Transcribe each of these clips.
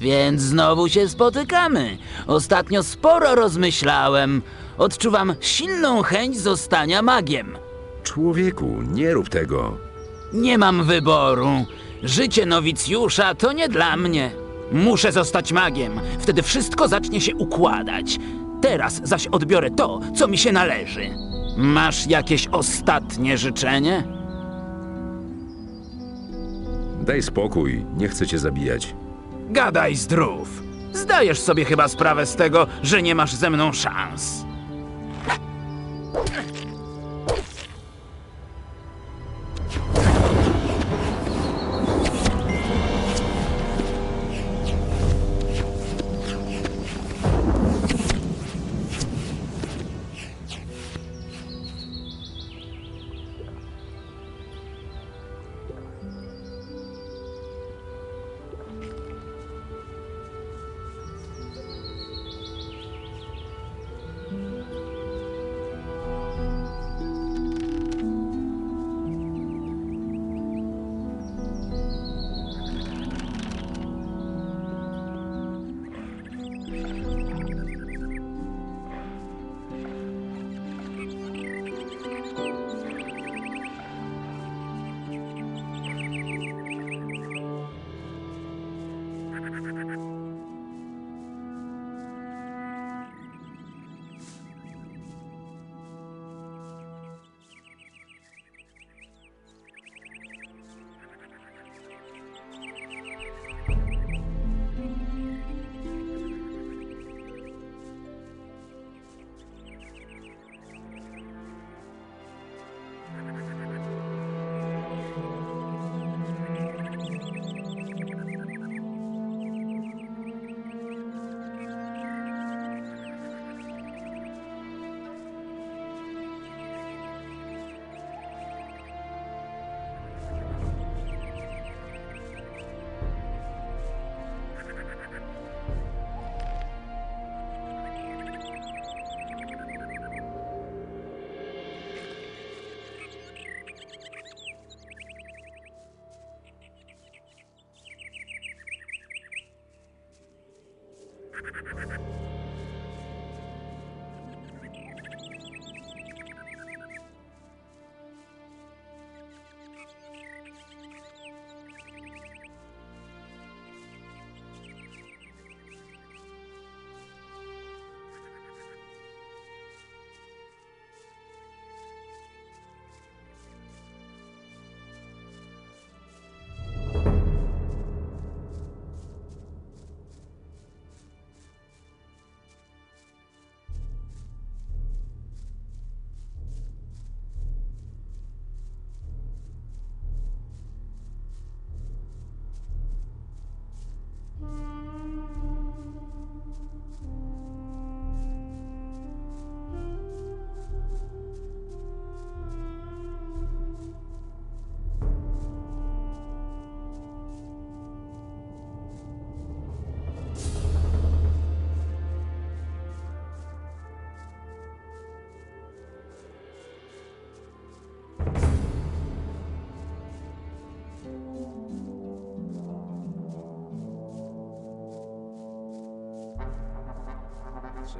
Więc znowu się spotykamy. Ostatnio sporo rozmyślałem. Odczuwam silną chęć zostania magiem. Człowieku, nie rób tego. Nie mam wyboru. Życie nowicjusza to nie dla mnie. Muszę zostać magiem. Wtedy wszystko zacznie się układać. Teraz zaś odbiorę to, co mi się należy. Masz jakieś ostatnie życzenie? Daj spokój, nie chcę cię zabijać. Gadaj zdrów. Zdajesz sobie chyba sprawę z tego, że nie masz ze mną szans.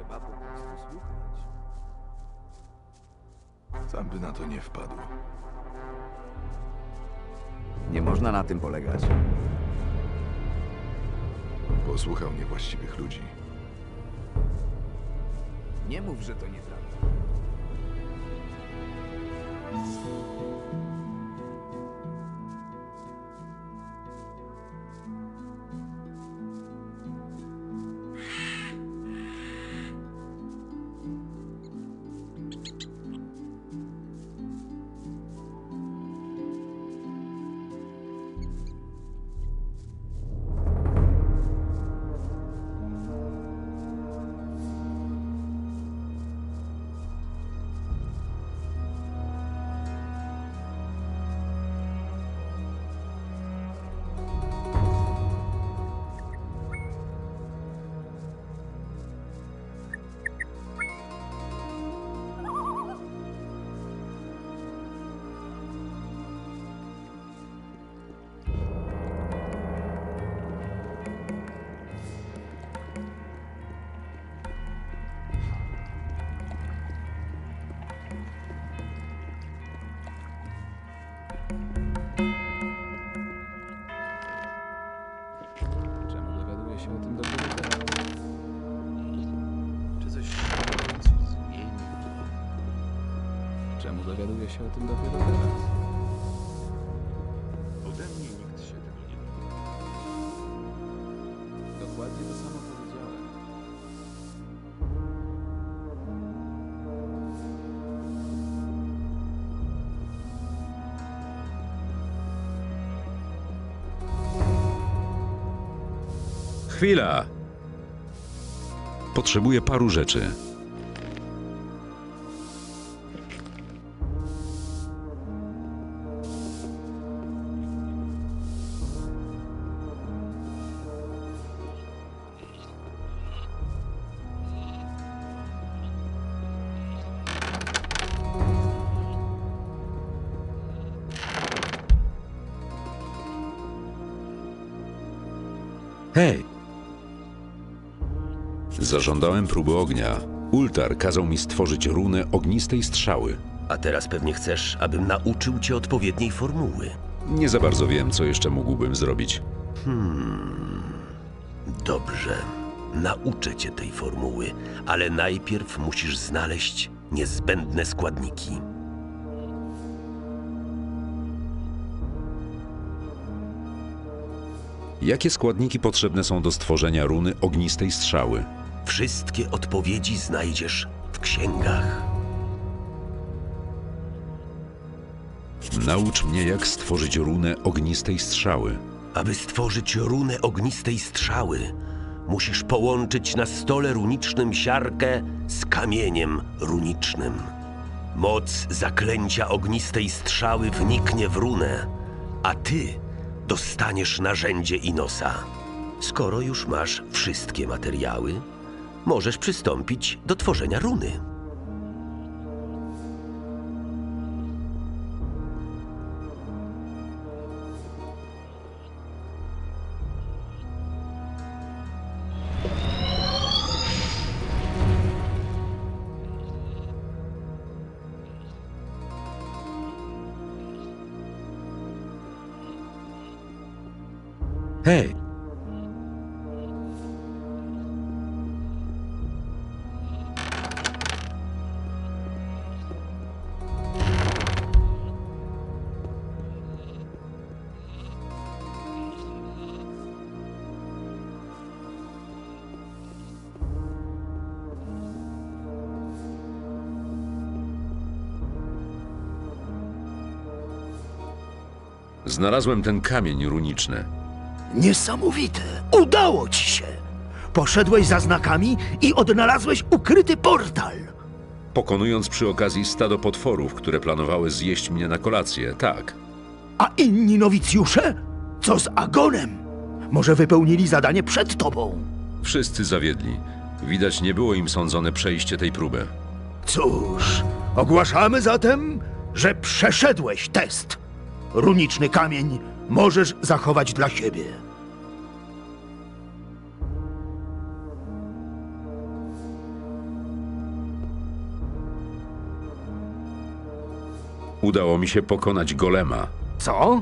Trzeba po prostu słuchać. Sam by na to nie wpadł. Nie można na tym polegać. Posłuchał niewłaściwych ludzi. Nie mów, że to nieprawda. Się o tym dopiero teraz? Ode mnie nikt się tego nie dowie. Dokładnie to samo powiedziałem. Chwila! Potrzebuję paru rzeczy. Hej! Zażądałem próby ognia. Ultar kazał mi stworzyć runę ognistej strzały. A teraz pewnie chcesz, abym nauczył cię odpowiedniej formuły. Nie za bardzo wiem, co jeszcze mógłbym zrobić. Dobrze, nauczę cię tej formuły, ale najpierw musisz znaleźć niezbędne składniki. Jakie składniki potrzebne są do stworzenia runy ognistej strzały? Wszystkie odpowiedzi znajdziesz w księgach. Naucz mnie, jak stworzyć runę ognistej strzały. Aby stworzyć runę ognistej strzały, musisz połączyć na stole runicznym siarkę z kamieniem runicznym. Moc zaklęcia ognistej strzały wniknie w runę, a ty dostaniesz narzędzie Inosa. Skoro już masz wszystkie materiały, możesz przystąpić do tworzenia runy. Znalazłem ten kamień runiczny. Niesamowite! Udało ci się! Poszedłeś za znakami i odnalazłeś ukryty portal. Pokonując przy okazji stado potworów, które planowały zjeść mnie na kolację, tak. A inni nowicjusze? Co z Agonem? Może wypełnili zadanie przed tobą? Wszyscy zawiedli. Widać nie było im sądzone przejście tej próby. Cóż, ogłaszamy zatem, że przeszedłeś test. Runiczny kamień możesz zachować dla siebie. Udało mi się pokonać golema. Co?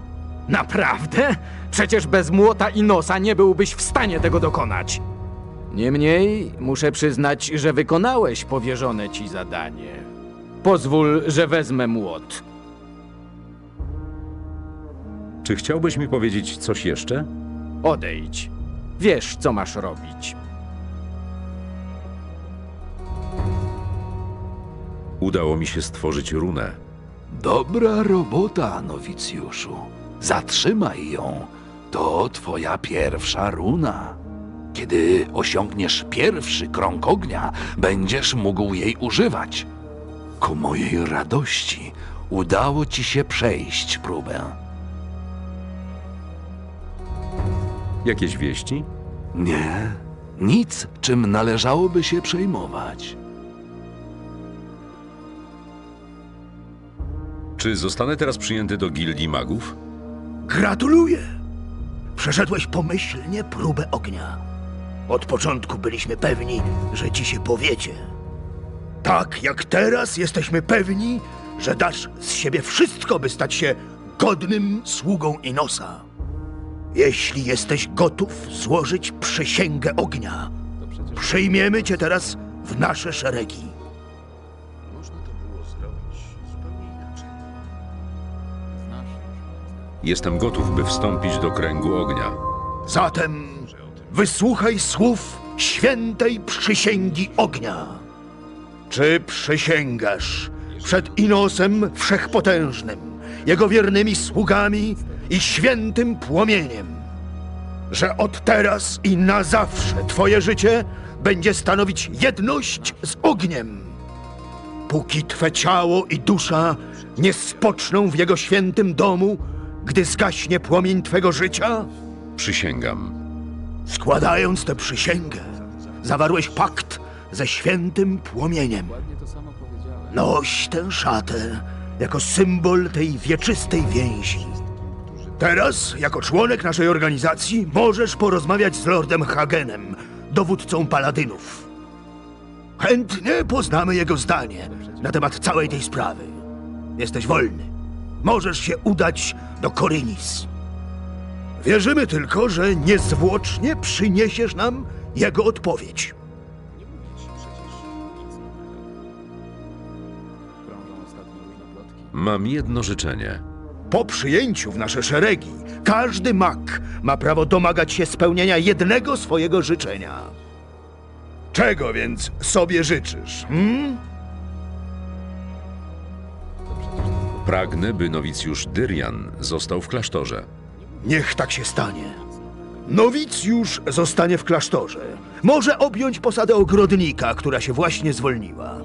Naprawdę? Przecież bez młota i nosa nie byłbyś w stanie tego dokonać. Niemniej muszę przyznać, że wykonałeś powierzone ci zadanie. Pozwól, że wezmę młot. Czy chciałbyś mi powiedzieć coś jeszcze? Odejdź. Wiesz, co masz robić. Udało mi się stworzyć runę. Dobra robota, nowicjuszu. Zatrzymaj ją. To twoja pierwsza runa. Kiedy osiągniesz pierwszy krąg ognia, będziesz mógł jej używać. Ku mojej radości udało ci się przejść próbę. Jakieś wieści? Nie, nic, czym należałoby się przejmować. Czy zostanę teraz przyjęty do gildii magów? Gratuluję! Przeszedłeś pomyślnie próbę ognia. Od początku byliśmy pewni, że ci się powiedzie. Tak jak teraz jesteśmy pewni, że dasz z siebie wszystko, by stać się godnym sługą Inosa. Jeśli jesteś gotów złożyć przysięgę ognia, przyjmiemy cię teraz w nasze szeregi. Jestem gotów, by wstąpić do kręgu ognia. Zatem wysłuchaj słów świętej przysięgi ognia. Czy przysięgasz przed Inosem Wszechpotężnym, jego wiernymi sługami i świętym płomieniem, że od teraz i na zawsze twoje życie będzie stanowić jedność z ogniem? Póki twe ciało i dusza nie spoczną w jego świętym domu, gdy zgaśnie płomień twego życia? Przysięgam. Składając tę przysięgę, zawarłeś pakt ze świętym płomieniem. Noś tę szatę jako symbol tej wieczystej więzi. Teraz, jako członek naszej organizacji, możesz porozmawiać z Lordem Hagenem, dowódcą paladynów. Chętnie poznamy jego zdanie na temat całej tej sprawy. Jesteś wolny. Możesz się udać do Korynis. Wierzymy tylko, że niezwłocznie przyniesiesz nam jego odpowiedź. Mam jedno życzenie. Po przyjęciu w nasze szeregi, każdy mag ma prawo domagać się spełnienia jednego swojego życzenia. Czego więc sobie życzysz? Hmm? Pragnę, by nowicjusz Dyrian został w klasztorze. Niech tak się stanie. Nowicjusz zostanie w klasztorze. Może objąć posadę ogrodnika, która się właśnie zwolniła.